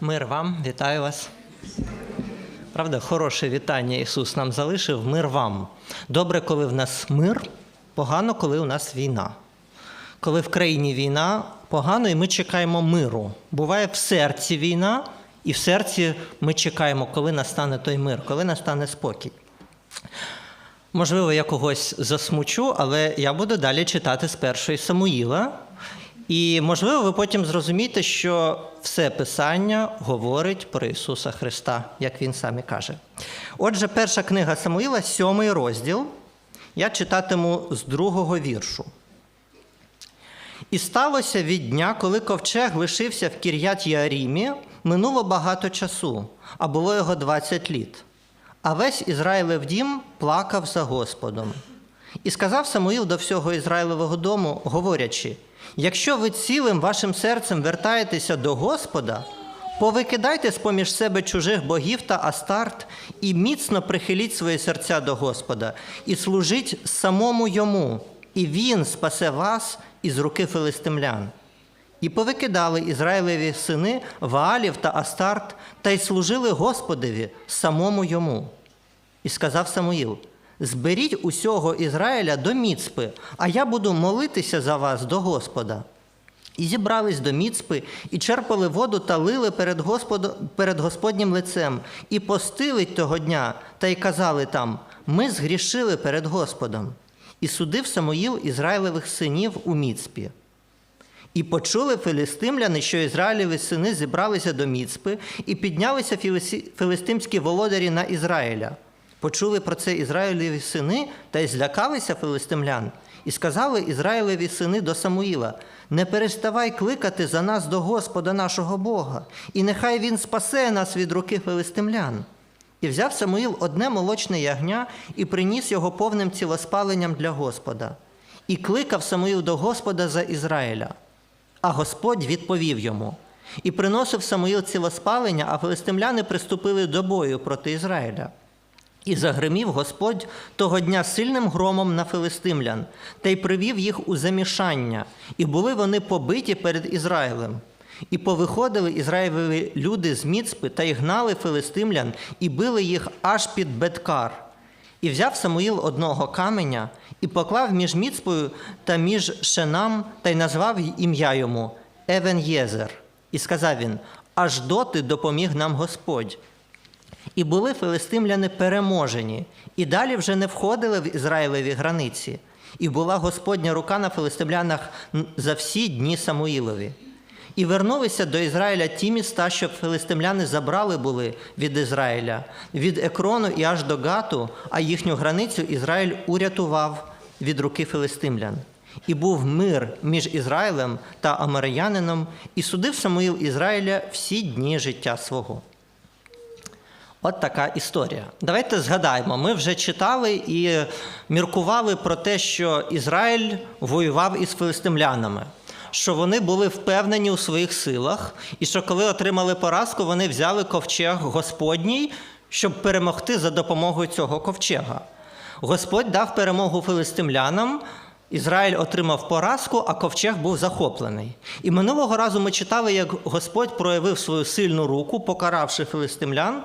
Мир вам, вітаю вас. Правда, хороше вітання Ісус нам залишив. Мир вам. Добре, коли в нас мир, погано, коли у нас війна. Коли в країні війна, погано і ми чекаємо миру. Буває в серці війна, і в серці ми чекаємо, коли настане той мир, коли настане спокій. Можливо, я когось засмучу, але я буду далі читати з першої Самуїла. І, можливо, ви потім зрозумієте, що все Писання говорить про Ісуса Христа, як Він сам і каже. Отже, перша книга Самуїла, сьомий розділ. Я читатиму з другого віршу. І сталося від дня, коли ковчег лишився в Кір'ят Ярімі, минуло багато часу, а було його 20 літ. А весь Ізраїлев дім плакав за Господом. І сказав Самуїл до всього Ізраїлевого дому, говорячи: якщо ви цілим вашим серцем вертаєтеся до Господа, повикидайте з поміж себе чужих богів та астарт, і міцно прихиліть свої серця до Господа, і служіть самому йому, і Він спасе вас із руки филистимлян. І повикидали Ізраїлеві сини Ваалів та Астарт, та й служили Господеві самому йому. І сказав Самуїл: Зберіть усього Ізраїля до Міцпи, а я буду молитися за вас до Господа. І зібрались до Міцпи, і черпали воду та лили перед, Господом, перед Господнім лицем, і постили того дня, та й казали там: Ми згрішили перед Господом. І судив Самуїл Ізраїлевих синів у Міцпі. І почули филистимляни, що Ізраїлеві сини зібралися до Міцпи, і піднялися филистимські володарі на Ізраїля. Почули про це Ізраїлеві сини та й злякалися филистимлян. І сказали Ізраїлеві сини до Самуїла: Не переставай кликати за нас до Господа нашого Бога, і нехай Він спасе нас від руки филистимлян. І взяв Самуїл одне молочне ягня і приніс його повним цілоспаленням для Господа. І кликав Самуїл до Господа за Ізраїля. А Господь відповів йому. І приносив Самуїл цілоспалення, а филистимляни приступили до бою проти Ізраїля. І загримів Господь того дня сильним громом на филистимлян, та й привів їх у замішання, і були вони побиті перед Ізраїлем. І повиходили Ізраїлеві люди з Міцпи та й гнали филистимлян, і били їх аж під Беткар. І взяв Самуїл одного каменя і поклав між Міцпою та між Шенам, та й назвав ім'я йому Евен Єзер. І сказав він: Аж доти допоміг нам Господь. І були филистимляни переможені, і далі вже не входили в Ізраїлеві границі. І була Господня рука на филистимлянах за всі дні Самуїлові. І вернулися до Ізраїля ті міста, що филистимляни забрали були від Ізраїля, від Екрону і аж до Гату, а їхню границю Ізраїль урятував від руки филистимлян. І був мир між Ізраїлем та Амариянином, і судив Самуїл Ізраїля всі дні життя свого. От така історія. Давайте згадаємо. Ми вже читали і міркували про те, що Ізраїль воював із филистимлянами, що вони були впевнені у своїх силах, і що коли отримали поразку, вони взяли ковчег Господній, щоб перемогти за допомогою цього ковчега. Господь дав перемогу филистимлянам. Ізраїль отримав поразку, а ковчег був захоплений. І минулого разу ми читали, як Господь проявив свою сильну руку, покаравши филистимлян,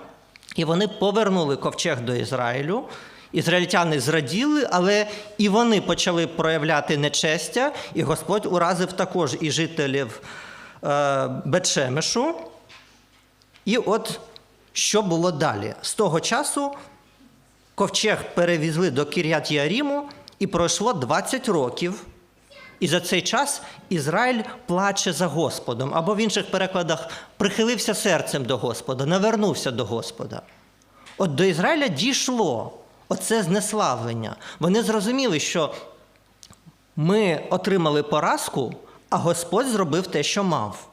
і вони повернули ковчег до Ізраїлю. Ізраїльтяни зраділи, але і вони почали проявляти нечестя, і Господь уразив також і жителів е, Бетшемешу. І от що було далі? З того часу ковчег перевезли до Кір'ят Яріму, і пройшло 20 років. І за цей час Ізраїль плаче за Господом, або в інших перекладах прихилився серцем до Господа, навернувся до Господа. От до Ізраїля дійшло оце знеславлення. Вони зрозуміли, що ми отримали поразку, а Господь зробив те, що мав.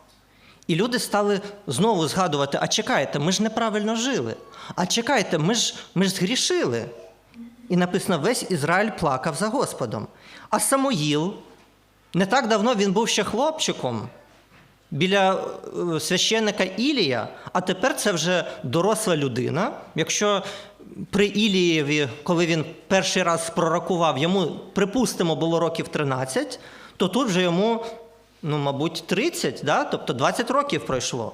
І люди стали знову згадувати: а чекайте, ми ж неправильно жили. А чекайте, ми ж, ми ж згрішили. І написано: весь Ізраїль плакав за Господом. А Самуїл, не так давно він був ще хлопчиком біля е, священника Ілія, а тепер це вже доросла людина. Якщо при Ілієві, коли він перший раз пророкував, йому, припустимо, було років 13, то тут вже йому, ну, мабуть, 30, да? тобто 20 років пройшло.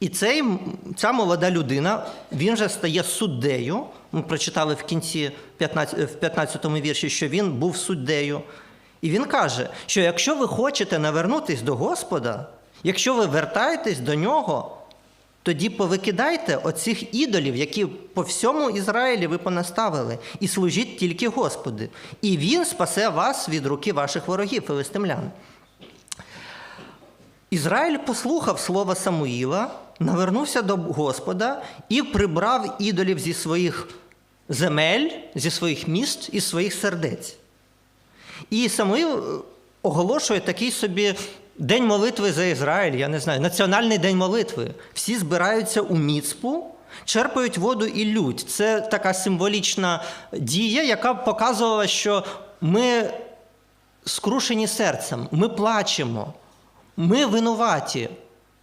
І цей, ця молода людина, він же стає суддею. Ми прочитали в кінці 15, в 15 вірші, що він був суддею. І він каже, що якщо ви хочете навернутись до Господа, якщо ви вертаєтесь до нього, тоді повикидайте оцих ідолів, які по всьому Ізраїлі ви понаставили, і служіть тільки Господу. І він спасе вас від руки ваших ворогів, филистимлян. Ізраїль послухав слова Самуїла, навернувся до Господа і прибрав ідолів зі своїх земель, зі своїх міст і своїх сердець. І Самуїл е, оголошує такий собі день молитви за Ізраїль, я не знаю, національний день молитви. Всі збираються у міцпу, черпають воду і лють. Це така символічна дія, яка показувала, що ми скрушені серцем, ми плачемо, ми винуваті,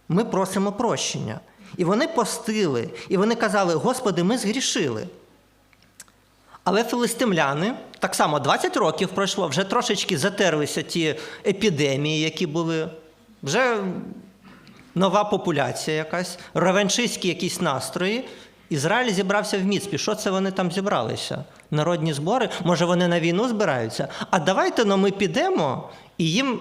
ми просимо прощення. І вони постили, і вони казали: Господи, ми згрішили. Але филистимляни, так само 20 років пройшло, вже трошечки затерлися ті епідемії, які були, вже нова популяція якась, ревеншистські якісь настрої. Ізраїль зібрався в Міцпі. Що це вони там зібралися? Народні збори? Може, вони на війну збираються? А давайте ну, ми підемо і їм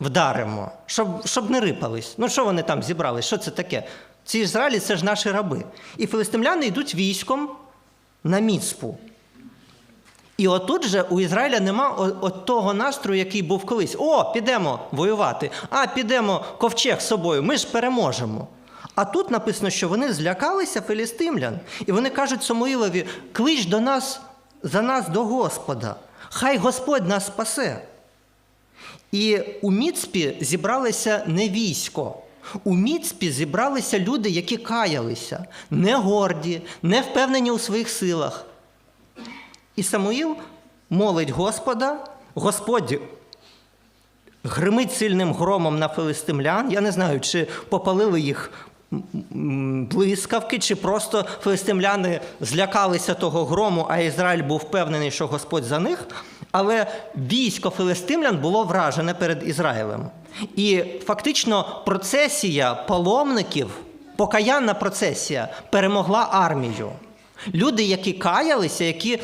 вдаримо, щоб, щоб не рипались. Ну, що вони там зібрались? Що це таке? Ці Ізраїлі це ж наші раби. І филистимляни йдуть військом на Міцпу. І отут же у Ізраїля нема от того настрою, який був колись. О, підемо воювати. А, підемо ковчег з собою. Ми ж переможемо. А тут написано, що вони злякалися филістимлян. І вони кажуть Самуїлові: клич до нас за нас до Господа. Хай Господь нас спасе. І у Міцпі зібралися не військо. У Міцпі зібралися люди, які каялися, не горді, не впевнені у своїх силах. І Самуїл молить Господа, Господь гримить сильним громом на филистимлян. Я не знаю, чи попалили їх блискавки, чи просто филистимляни злякалися того грому, а Ізраїль був впевнений, що Господь за них. Але військо филистимлян було вражене перед Ізраїлем. І фактично процесія паломників, покаянна процесія, перемогла армію. Люди, які каялися, які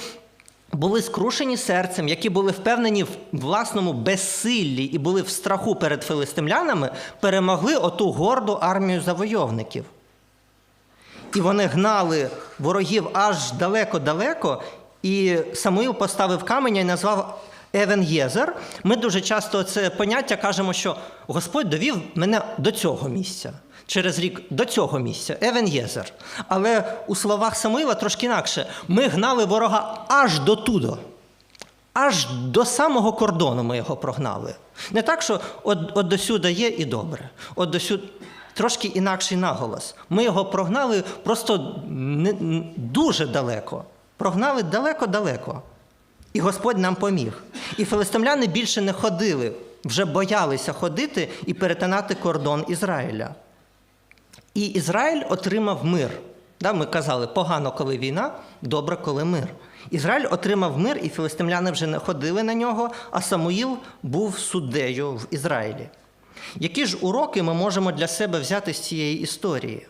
були скрушені серцем, які були впевнені в власному безсиллі і були в страху перед филистимлянами, перемогли оту горду армію завойовників. І вони гнали ворогів аж далеко-далеко, і Самуїл поставив каменя і назвав Евен Єзер. Ми дуже часто це поняття кажемо, що Господь довів мене до цього місця. Через рік до цього місця, Евен Єзер. Але у словах Самуїла трошки інакше. Ми гнали ворога аж до тудо. Аж до самого кордону ми його прогнали. Не так, що от, от до сюди є і добре. От до сюди трошки інакший наголос. Ми його прогнали просто не, дуже далеко. Прогнали далеко-далеко. І Господь нам поміг. І филистимляни більше не ходили, вже боялися ходити і перетинати кордон Ізраїля. І Ізраїль отримав мир. Да, ми казали, погано, коли війна, добре, коли мир. Ізраїль отримав мир, і філистимляни вже не ходили на нього, а Самуїл був суддею в Ізраїлі. Які ж уроки ми можемо для себе взяти з цієї історії?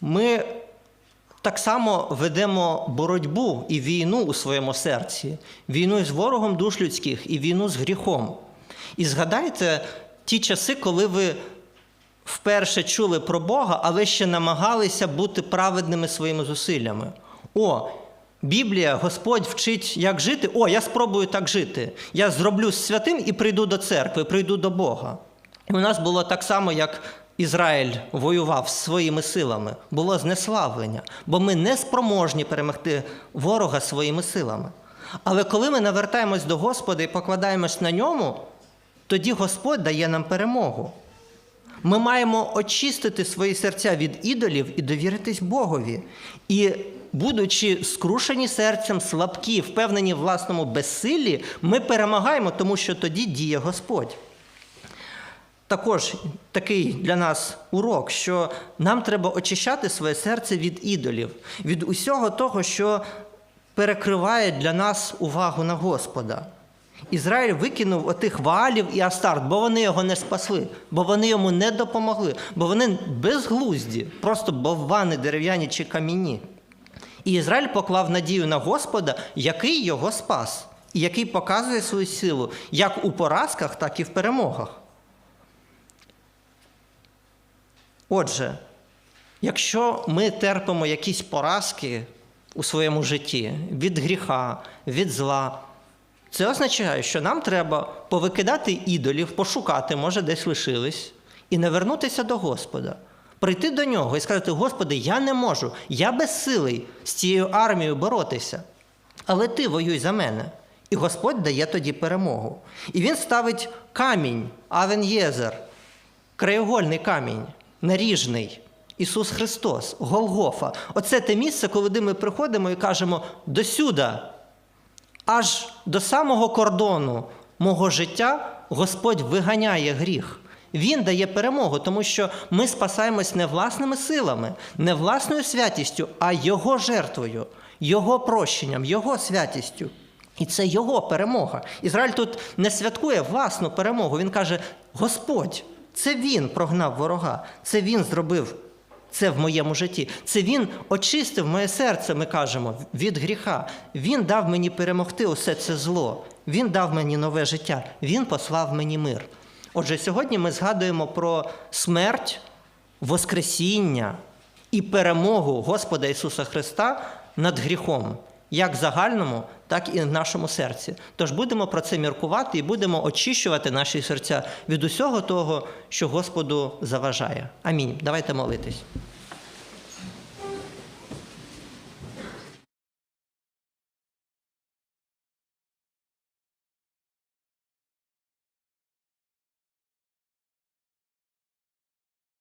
Ми так само ведемо боротьбу і війну у своєму серці, війну з ворогом душ людських і війну з гріхом. І згадайте ті часи, коли ви вперше чули про Бога, але ще намагалися бути праведними своїми зусиллями. О, Біблія, Господь вчить, як жити. О, я спробую так жити. Я зроблю святим і прийду до церкви, прийду до Бога. І у нас було так само, як Ізраїль воював своїми силами, було знеславлення, бо ми не спроможні перемогти ворога своїми силами. Але коли ми навертаємось до Господа і покладаємось на ньому, тоді Господь дає нам перемогу. Ми маємо очистити свої серця від ідолів і довіритись Богові. І, будучи скрушені серцем, слабкі, впевнені в власному безсиллі, ми перемагаємо, тому що тоді діє Господь. Також такий для нас урок, що нам треба очищати своє серце від ідолів, від усього того, що перекриває для нас увагу на Господа. Ізраїль викинув отих валів і Астарт, бо вони його не спасли, бо вони йому не допомогли, бо вони безглузді, просто боввани дерев'яні чи камінні. І Ізраїль поклав надію на Господа, який його спас, і який показує свою силу як у поразках, так і в перемогах. Отже, якщо ми терпимо якісь поразки у своєму житті від гріха, від зла, це означає, що нам треба повикидати ідолів, пошукати, може, десь лишились, і не вернутися до Господа. Прийти до нього і сказати: Господи, я не можу, я безсилий з цією армією боротися. Але ти воюй за мене. І Господь дає тоді перемогу. І він ставить камінь, Авен Єзер, краєгольний камінь, наріжний. Ісус Христос, Голгофа. Оце те місце, коли ми приходимо і кажемо досюда, аж до самого кордону мого життя Господь виганяє гріх. Він дає перемогу, тому що ми спасаємось не власними силами, не власною святістю, а Його жертвою, Його прощенням, Його святістю. І це Його перемога. Ізраїль тут не святкує власну перемогу. Він каже: Господь, це Він прогнав ворога, це Він зробив це в моєму житті. Це Він очистив моє серце, ми кажемо, від гріха. Він дав мені перемогти усе це зло. Він дав мені нове життя. Він послав мені мир. Отже, сьогодні ми згадуємо про смерть, Воскресіння і перемогу Господа Ісуса Христа над гріхом, як загальному, так і в нашому серці. Тож будемо про це міркувати і будемо очищувати наші серця від усього того, що Господу заважає. Амінь. Давайте молитись.